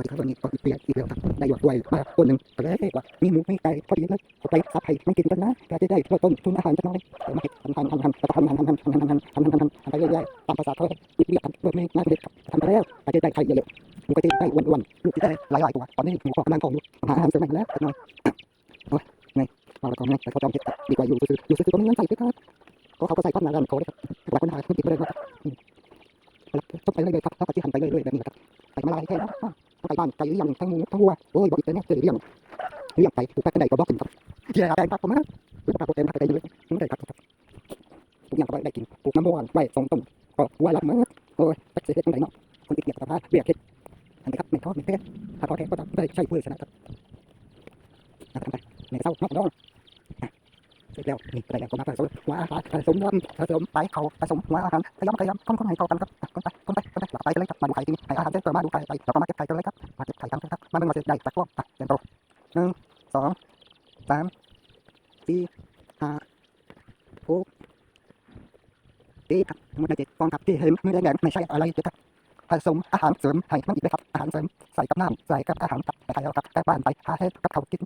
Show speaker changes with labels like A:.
A: วัสดีครับวันนี้ก็เปลี่ยนอีกแล้วครับได้หยอดด้วยมาต้นหนึ่งก็เลยว่ามีหมูไมีไก่พอดีเลยก็ไปซับให้มันกินกันนะแกจะได้เพื่อต้นทุนอาหารจะน้อยเอามาเห็ดทำทำทำทำทำทำทำทำทำทำทำทำทำทำทำไปเรื่อยๆตามภาษาเขาอีกเรียกเพื่อไม่น่าเด็ดทำไปแล้วก็จะได้ไข่เยอะๆมันก็จะได้อ้วนๆลูกจะได้หลายๆตัวตอนนี้หมูก็กำลังของอยู่หาอาหารเสริมแล้วน่อยโอ้ยไงมาแล้วก็ไงแต่เขาจอมเห็ดดีกว่าอยู่ซื่ออยู่ซื่อๆก็ไม่เงินใส่ไปครับก็เขาก็ใส่ความนากันเขาเลยครับหลายคนหาคนติดไปเลยครับต้องไปเรื่อยๆครับแล้วก็ที่หันไปเรื่อยๆแบบนี้ครับไปมาลายแค่นั้น บ้านไก่เลี้ยงทั้งหมูทั้งวัวโอ้ยบอกอีกแต่เนี่ยเจอเลี้ยงเลี้ยงไปถูกแป้กันได้ก็บอกกินครับแย่แป้งครับผมนะหรือปลาโปรตีนครับได้เยอะไม่ได้ครับทุกอย่างก็ได้กินปลูกน้ำมันไว้สองต้นก็วัวรับมือโอ้ยตักเสียจังไหนเนาะคนติดเกียรติภาพเบียดเข็ดอันนี้ครับไม่ท้อไม่แพ้ถ้าท้อแท้ก็ได้ใช่เพื่อชนะครับนะครับไปในเศร้านอกน้อง เสร็จแล้วนี่ได้แล้วก็มาผสมหัวอาหารผสมน้ำผสมไปเขาผสมหัวอาหารขยำขยำคนคนให้เข้ากันครับคนไปคนไปคนไปหลับไปกันเลยครับมาดูไข่จริงให้อาหารเต็มตัวมาดูไข่ไปเราก็มาเก็บไข่กันเลยครับมาเก็บไข่กันครับมาเป็นมาเสร็จใหญ่ตะกั่วอะเต็มโตหนึ่งสองสามสี่ห้าหกเจ็ดครับทั้งหมดในเจ็ดฟองครับที่เห็นมือแดงๆไม่ใช่อะไรเจ็ดครับผสมอาหารเสริมให้มันอีกเลยครับอาหารเสริมใส่กับน้ำใส่กับอาหารกับไข่เอากับแก้บ้านไปหาให้กับเขากิน